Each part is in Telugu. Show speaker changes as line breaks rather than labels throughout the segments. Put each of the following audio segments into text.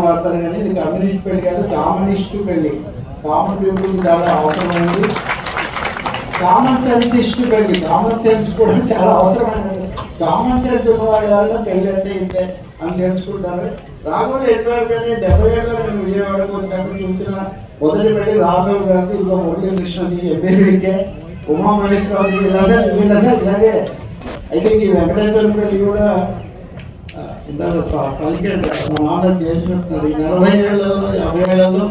వాడతారు కానీ ఇది కమ్యూనిస్ట్ పెళ్ళి కాదు కామనిస్ట్ పెళ్ళి. కామన్ పీపుల్ చాలా అవసరమైంది కామన్ సెన్స్ ఇష్ట పెళ్ళి. కామన్ సెన్స్ కూడా చాలా అవసరమైనది. కామన్ సెన్స్ ఉన్నవాళ్ళ వల్ల పెళ్ళి అంటే ఇంతే అని తెలుసుకుంటారు. రాఘవులు ఎటువైపు కానీ డెబ్బై ఏళ్ళలో నేను విజయవాడ వచ్చినప్పుడు చూసిన మొదటి పెళ్ళి రాఘవ్ గారికి ఇంకో మురళీకృష్ణది ఎంబీబీకే ఉమా మహేశ్వరరావు వీళ్ళందరూ ఇలాగే. అయితే ఈ వెంకటేశ్వర పెళ్ళి కూడా ఇందాక పలికాడు చేసినట్టున్నారు. ఈ నలభై ఏళ్ళలో యాభై ఏళ్ళలో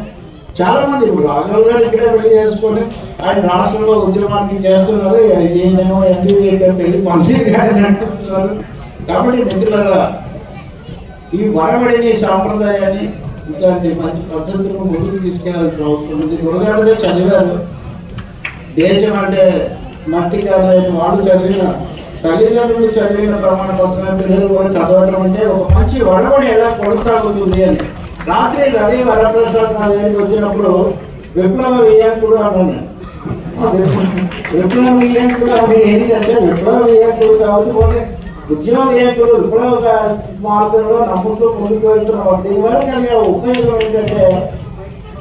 చాలా మంది ఇప్పుడు రాఘవ్ గారు ఇక్కడే పెళ్ళి చేసుకొని ఆయన రాష్ట్రంలో ఉద్యమానికి చేస్తున్నారు. ఈయనేమో ఎంబీబీ పెళ్ళి మంత్రి గారిని అంటున్నారు కాబట్టి మిత్రులరా ఈ వరబడిని సాంప్రదాయాన్ని ఇట్లాంటి మంచి పద్ధతులను ముందుకు తీసుకెళ్ళాల్సిన అవసరం ఉంది. గురగాడిదే చదివారు. దేశం అంటే మట్టి కాదని వాళ్ళు చదివిన తల్లిదండ్రులు చదివిన ప్రమాణ పత్రం పిల్లలు కూడా చదవటం అంటే ఒక మంచి వడబడి ఎలా కొనసాగుతుంది అని. రాత్రి రవి వరప్రసాద్ నా దగ్గరికి వచ్చినప్పుడు విప్లవ వియ్యంకుడు అన్నాను విప్లవ విప్లవ అవి ఏంటంటే విప్లవ వియ్యంకుడు కాబట్టి కొన్ని ఉద్యమ వియ్యంకుడు విప్లవ మార్గంలో నమ్ముతూ ముందుకు వెళ్తున్నాం దీనివల్ల కలిగే ఉపయోగం ఏంటంటే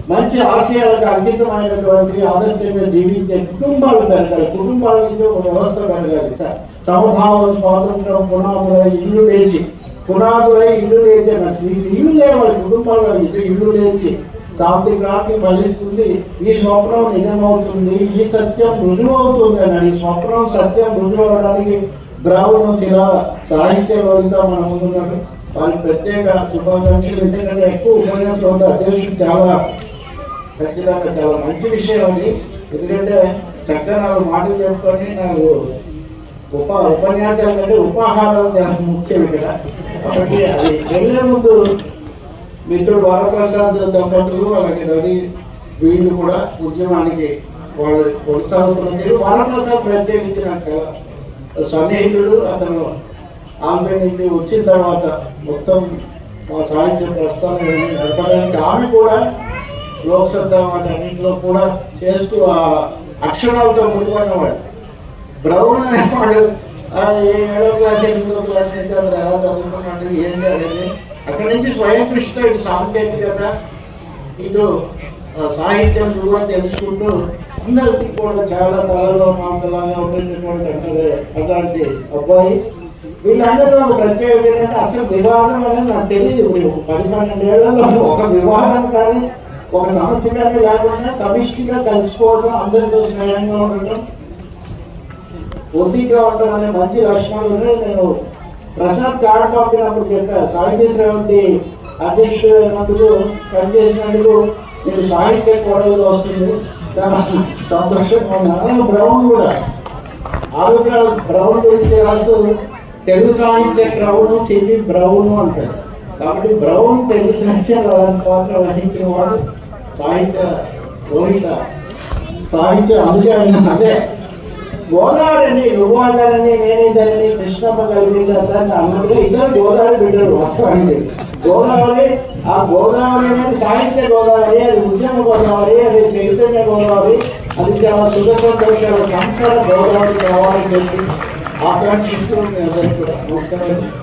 మంచి ఆశయాలకు అంకితమైనటువంటి ఆదర్శంగా జీవించే కుటుంబాలు పెరగాలి. కుటుంబాల నుంచి ఒక వ్యవస్థ పెరగాలి. సార్ సమభావం స్వాతంత్రం పునాదులై ఇల్లు లేచి పునాదులై ఇల్లు లేచే ఇల్లు లేవాలి కుటుంబాలు ఇల్లు ఇల్లు లేచి శాంతి క్రాంతి ఫలిస్తుంది. ఈ స్వప్నం నిజమవుతుంది. ఈ సత్యం రుజువవుతుంది అని. ఈ స్వప్నం సత్యం రుజువు ద్రావణం బ్రాహ్మణ సాహిత్య లోలిత మన ముందున్నారు వారికి ప్రత్యేక శుభాకాంక్షలు. ఎందుకంటే ఎక్కువ ఉపన్యాసం ఉంటే అధ్యక్షుడు చాలా ఖచ్చితంగా చాలా మంచి విషయం అది. ఎందుకంటే చక్కగా నాలుగు మాటలు చెప్పుకొని నాకు ఉప ఉపన్యాసాల కంటే ఉపాహారాలు చాలా ముఖ్యం ఇక్కడ. కాబట్టి అది వెళ్ళే ముందు మిత్రుడు వరప్రసాద్ దంపతులు అలాగే రవి వీళ్ళు కూడా ఉద్యమానికి వాళ్ళు కొనసాగుతున్న తీరు. వరప్రసాద్ ప్రత్యేకించి నాకు సన్నిహితుడు అతను ఆమె నుంచి వచ్చిన తర్వాత మొత్తం మా సాహిత్య ప్రస్థానం నడపడానికి ఆమె కూడా లోక్సత్తా వాటన్నింటిలో కూడా చేస్తూ ఆ అక్షరాలతో ముడిపడినవాడు. బ్రౌన్ అనేవాడు. ఏడో క్లాస్ ఎనిమిదో క్లాస్ నుంచి అతను ఎలా చదువుకున్నాడు ఏంటి అనేది. అక్కడి నుంచి స్వయం కృషితో ఇటు సాంకేతికత ఇటు ఆ, సాహిత్యం కూడా తెలుసుకుంటూ అందరికీ కూడా చాలా తలలో మాటలాగా ఉండేటటువంటి అంటే అలాంటి అబ్బాయి వీళ్ళందరిలో ఒక ప్రత్యేకత ఏంటంటే అసలు వివాహం అనేది నాకు తెలియదు ఇప్పుడు పది పన్నెండు ఏళ్ళలో ఒక వివాహం కానీ ఒక సమస్య కానీ లేకుండా సమిష్టిగా కలిసిపోవడం అందరితో స్నేహంగా ఉండటం ఒద్దిగా ఉండడం అనే మంచి లక్షణాలు ఉన్నాయి నేను ప్రసాద్ కార్డు పంపినప్పుడు చెప్పా. సాహిత్య శ్రేవంతి అధ్యక్షుడు పనిచేసినందుకు నేను సాహిత్య కోడలు వస్తుంది. చాలా సంతోషంగా ఉన్నాను. బ్రౌన్ కూడా. ఆరోగ్య బ్రౌన్ గురించి రాస్తూ తెలుగు సాహిత్య క్రౌన్ చెల్లి బ్రౌను అంటాడు. కాబట్టి బ్రౌన్ తెలుగు సాహిత్య పాత్ర వహించిన వాడు సాహిత్య రోహిత. సాహిత్య అందుకే అదే. గోదావరిని నువ్వాదారని నేనేదారని కృష్ణమ్మ కలిగిందని అన్నట్టుగా ఇద్దరు గోదావరి బిడ్డలు వాస్తవానికి. గోదావరి ఆ గోదావరి అనేది సాహిత్య గోదావరి అది ఉద్యమ గోదావరి అది చైతన్య గోదావరి అది చాలా సుఖ సంతోషాల సంస్కార గోదావరి కావాలని చెప్పి ఆకాంక్షిస్తూ మీ అందరికీ కూడా. నమస్కారం.